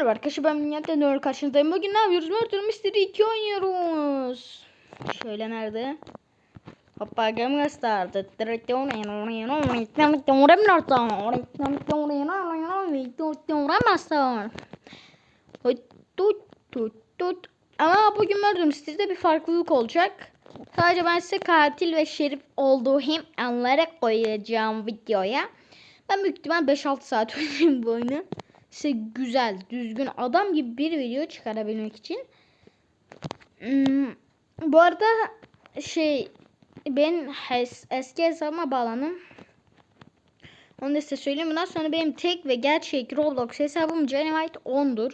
Merhaba arkadaşlar ben Minyat'ta Nör karşınızdayım. Bugün ne yapıyoruz? Murder Mystery 2 oynuyoruz. Şöyle nerede? Hoppa game started. Ama bugün Murder Mystery'de bir farklılık olacak. Sadece ben size katil ve şerif olduğu hem anlara koyacağım videoya. Ben büyük ihtimal 5-6 saat oynayayım bu oyunu. Size güzel, düzgün, adam gibi bir video çıkarabilmek için. Hmm, bu arada şey ben eski hesabıma bağlandım. Onu da size söyleyeyim. Bundan sonra benim tek ve gerçek Roblox hesabım Genuite 10'dur.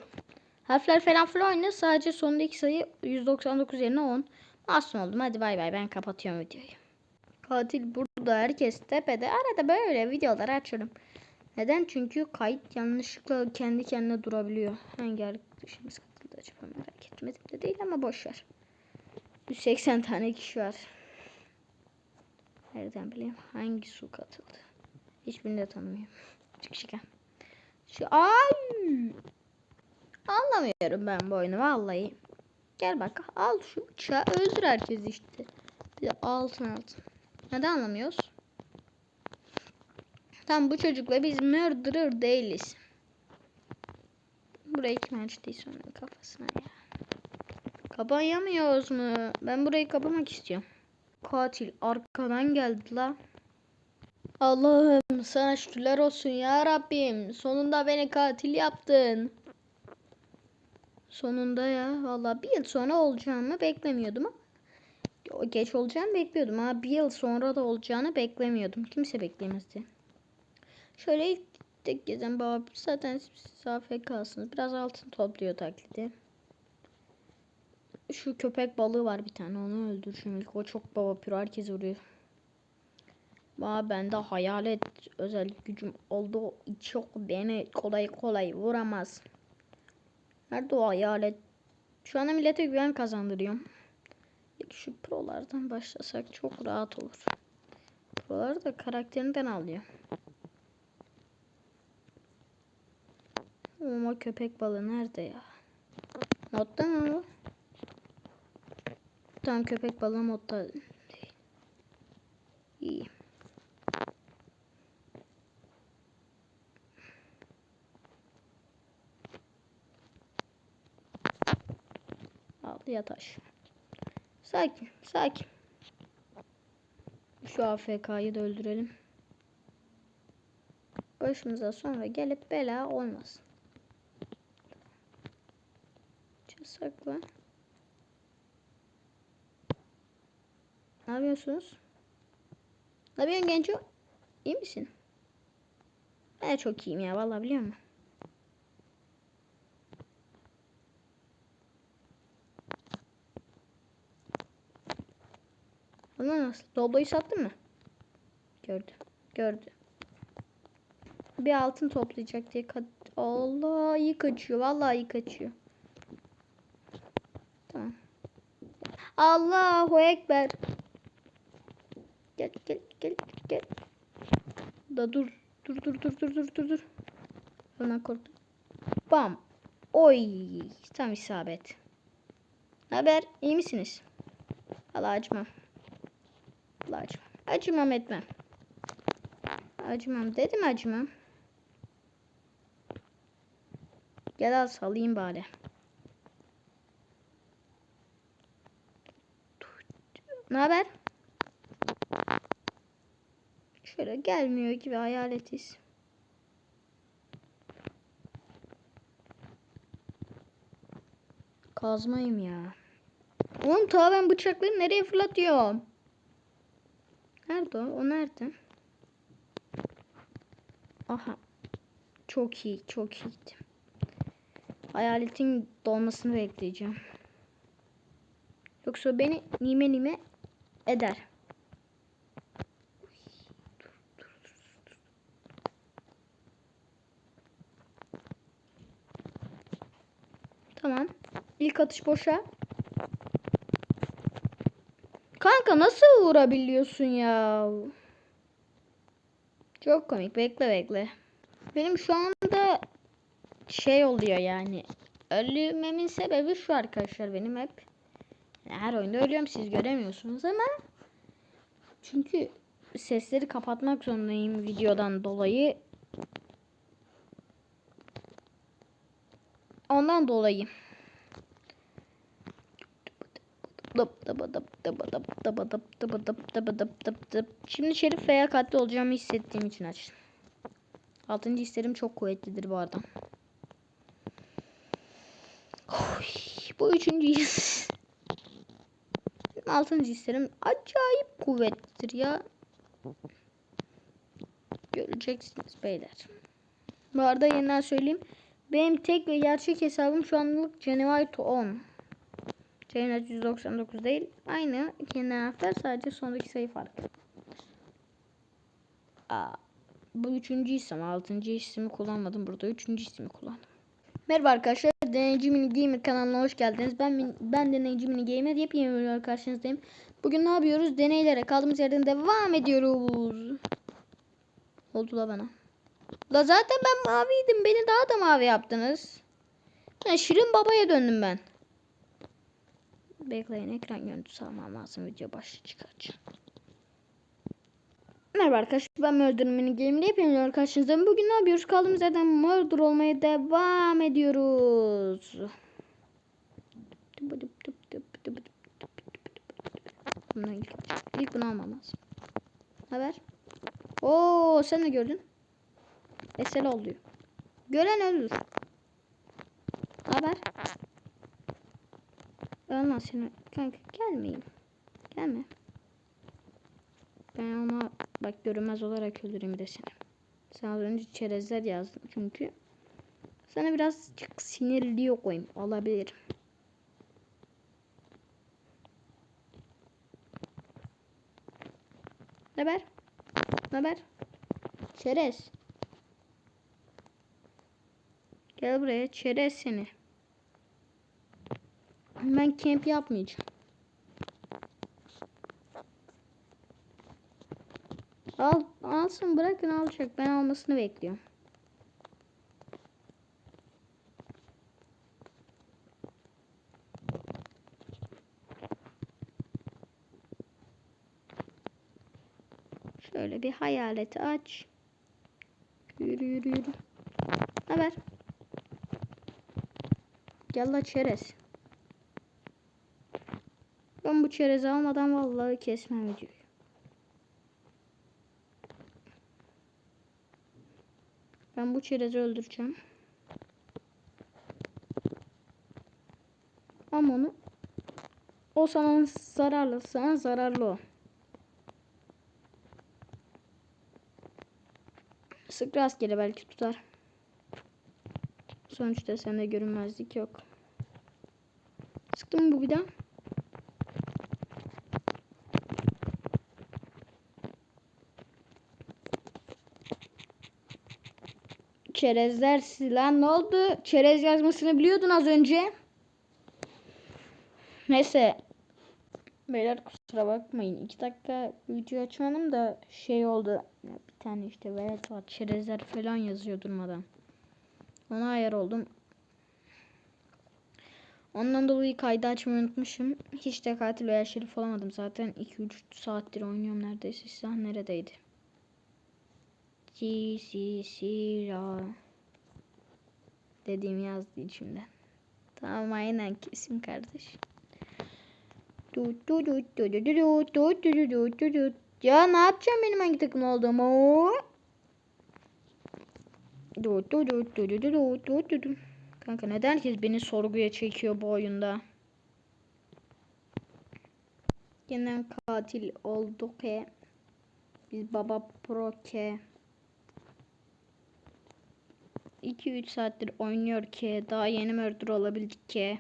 Harfler falan filan oynuyor. Sadece sonundaki sayı 199 yerine 10. Masum oldum. Hadi bay bay. Ben kapatıyorum videoyu. Katil burada. Herkes tepede. Arada böyle videolar açıyorum. Neden? Çünkü kayıt yanlışlıkla kendi kendine durabiliyor. Hangi arkadaşımız katıldı acaba merak etmedim de değil ama boş ver. 180 tane kişi var. Nereden bileyim hangi su katıldı? Hiçbirini de tanımıyorum. Çık. Şu ay. Anlamıyorum ben bu oyunu vallahi. Gel bak al şu bıçağı öldür herkes işte. Bir de altın altın. Neden anlamıyoruz? Tam bu çocukla biz murderer değiliz. Burayı kim açtıysa onun kafasına ya. Kapayamıyoruz mu? Ben burayı kapamak istiyorum. Katil arkadan geldi la. Allah'ım sana şükürler olsun ya Rabbim. Sonunda beni katil yaptın. Sonunda ya. Vallahi bir yıl sonra olacağımı beklemiyordum ama. Geç olacağını bekliyordum ama bir yıl sonra da olacağını beklemiyordum. Kimse beklemezdi. Şöyle ilk tek gezen baba zaten siz afiyet kalsınız. Biraz altın topluyor taklidi. Şu köpek balığı var bir tane onu öldür şimdi. O çok baba pür herkes vuruyor. Baba bende hayalet özel gücüm oldu. Çok beni kolay kolay vuramaz. Nerede o hayalet? Şu anda millete güven kazandırıyorum. Şu prolardan başlasak çok rahat olur. Prolar da karakterinden alıyor. Ama köpek balığı nerede ya? Modda mı bu? Tamam köpek balığı modda. İyi. Al yataş. Sakin, sakin. Şu AFK'yı da öldürelim. Başımıza sonra gelip bela olmasın. Sakla. Ne yapıyorsunuz? Ne yapıyorsun genco? İyi misin? Ben çok iyiyim ya vallahi biliyor musun? Ona nasıl? Dobloyu sattın mı? Gördü. Gördü. Bir altın toplayacak diye Allah iyi kaçıyor. Vallahi iyi kaçıyor. Tamam. Allahu Ekber. Gel gel gel gel. Da dur. Dur dur dur dur dur dur dur. Ona korktum. Bam. Oy. Tam isabet. Ne haber? İyi misiniz? Allah acımam. Allah acımam. Acımam etmem. Acımam dedim acımam. Gel al salayım bari. Ne haber? Şöyle gelmiyor gibi hayaletiz. Kazmayım ya. Oğlum ta ben bıçakları nereye fırlatıyorum? Nerede o? O nerede? Aha. Çok iyi, çok iyiydi. Hayaletin dolmasını bekleyeceğim. Yoksa beni nime nime eder. Tamam. İlk atış boşa. Kanka nasıl vurabiliyorsun ya? Çok komik. Bekle bekle. Benim şu anda şey oluyor yani. Ölmemin sebebi şu arkadaşlar benim hep. Her oyunda ölüyorum siz göremiyorsunuz ama. Çünkü sesleri kapatmak zorundayım videodan dolayı. Ondan dolayı. Şimdi şerif veya katli olacağımı hissettiğim için açtım. Altıncı hislerim çok kuvvetlidir bu arada. Bu üçüncü his. Altıncı hislerim acayip kuvvetlidir ya. Göreceksiniz beyler. Bu arada yeniden söyleyeyim. Benim tek ve gerçek hesabım şu anlık Genevite 10. Cennet 199 değil. Aynı kendi harfler sadece sondaki sayı farklı. Aa, bu üçüncü isim. Altıncı ismi kullanmadım. Burada üçüncü ismi kullandım. Merhaba arkadaşlar. Deneyici Mini Gamer kanalına hoş geldiniz. Ben ben Deneyici Mini Gamer. Yepyeni bir video karşınızdayım. Bugün ne yapıyoruz? Deneylere kaldığımız yerden devam ediyoruz. Oldu la bana. La zaten ben maviydim. Beni daha da mavi yaptınız. Ha, Şirin babaya döndüm ben. Bekleyin ekran görüntüsü almam lazım. Video başlığı çıkaracağım. Merhaba arkadaşlar ben Murder Mini Game'de yapıyorum karşınızdayım. Bugün ne yapıyoruz? Kaldığımız yerden Murder olmaya devam ediyoruz. Bunu ilk, ilk bunu almam lazım. Haber? Oo sen de gördün. Esel oluyor. Gören ölür. Haber? Allah seni. Kanka gelmeyin. Gelme. Ben ona bak görünmez olarak öldüreyim de seni. Sen az önce çerezler yazdın çünkü. Sana biraz sinirli koyayım. Olabilir. Ne haber? Ne haber? Çerez. Gel buraya çerez seni. Ben camp yapmayacağım. Al, alsın bırakın alacak. Ben almasını bekliyorum. Şöyle bir hayaleti aç. Yürü yürü yürü. Haber. Gel la çerez. Ben bu çerezi almadan vallahi kesmem videoyu. Ben bu çerezi öldüreceğim. Ama onu o sana zararlı, sana zararlı o. Sık rastgele belki tutar. Sonuçta sende görünmezlik yok. Sıktım bu bir daha. Çerezler lan ne oldu? Çerez yazmasını biliyordun az önce. Neyse. Beyler kusura bakmayın. 2 dakika video açmadım da şey oldu. Bir tane işte velet var. Çerezler falan yazıyor durmadan. Ona ayar oldum. Ondan dolayı kaydı açmayı unutmuşum. Hiç de katil veya şerif olamadım. Zaten 2-3 saattir oynuyorum neredeyse. Silah neredeydi? Si si si la. Dediğim yazdı içimde. Tamam aynen kesin kardeş. Ya ne yapacağım benim hangi takım olduğumu? Kanka neden herkes beni sorguya çekiyor bu oyunda? Yine katil olduk he. Biz baba pro ke. 2-3 saattir oynuyor ki daha yeni murder olabildik ki.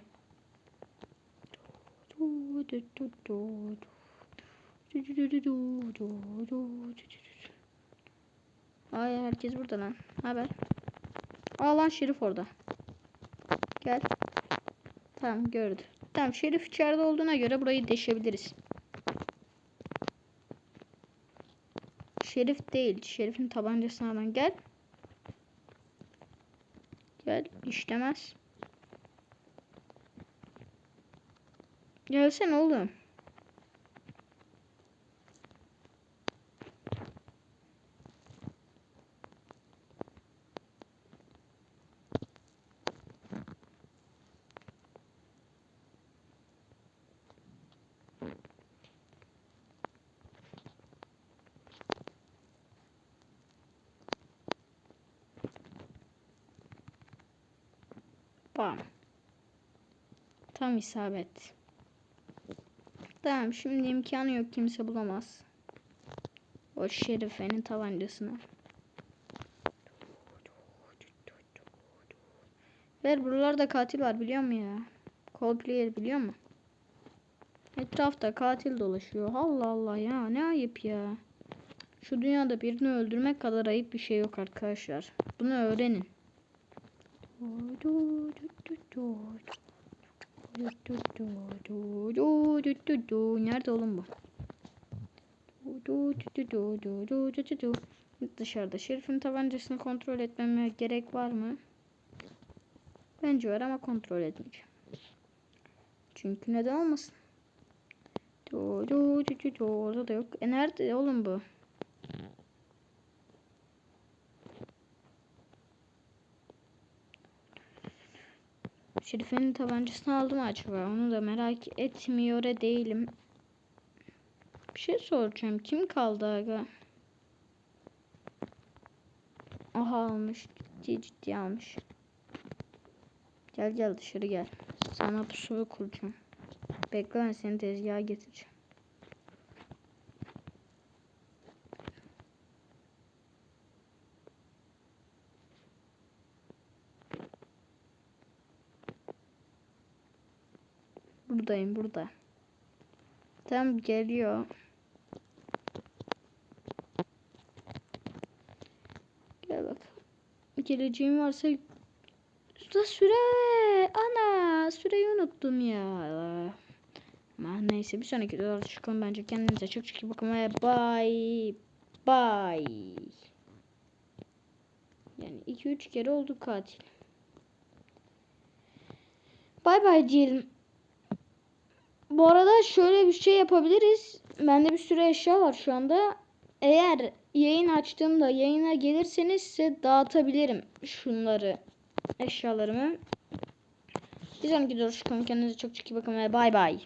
Ay herkes burada lan. Haber. Aa lan Şerif orada. Gel. Tamam gördü. Tamam Şerif içeride olduğuna göre burayı deşebiliriz. Şerif değil. Şerif'in tabancasını alan gel. İşlemez. Gelsene oğlum. Bam. Tam isabet. Tamam şimdi imkanı yok kimse bulamaz. O şerifenin tabancasını. Ver buralarda katil var biliyor musun ya? Cold player biliyor musun? Etrafta katil dolaşıyor. Allah Allah ya ne ayıp ya. Şu dünyada birini öldürmek kadar ayıp bir şey yok arkadaşlar. Bunu öğrenin. Nerede oğlum bu? Dışarıda. Şerif'in tabancasını kontrol etmeme gerek var mı? Bence var ama kontrol etmeyeceğim. Çünkü neden olmasın? Orada da yok. E nerede oğlum bu? Şerife'nin tabancasını aldım acaba? Onu da merak etmiyor değilim. Bir şey soracağım. Kim kaldı aga? Aha almış. Ciddi ciddi almış. Gel gel dışarı gel. Sana pusuyu kuracağım. Bekle ben seni tezgaha getireceğim. Buradayım burada. Tam geliyor. Gel bak. Geleceğim varsa Usta süre. Ana süreyi unuttum ya. Ama neyse bir sonraki videoda çıkalım bence. Kendinize çok çok iyi bakın ve bye bye. Yani 2-3 kere oldu katil. Bye bye diyelim. Bu arada şöyle bir şey yapabiliriz. Bende bir sürü eşya var şu anda. Eğer yayın açtığımda yayına gelirseniz size dağıtabilirim şunları eşyalarımı. Bir sonraki videoda kendinize çok çok iyi bakın ve bay bay.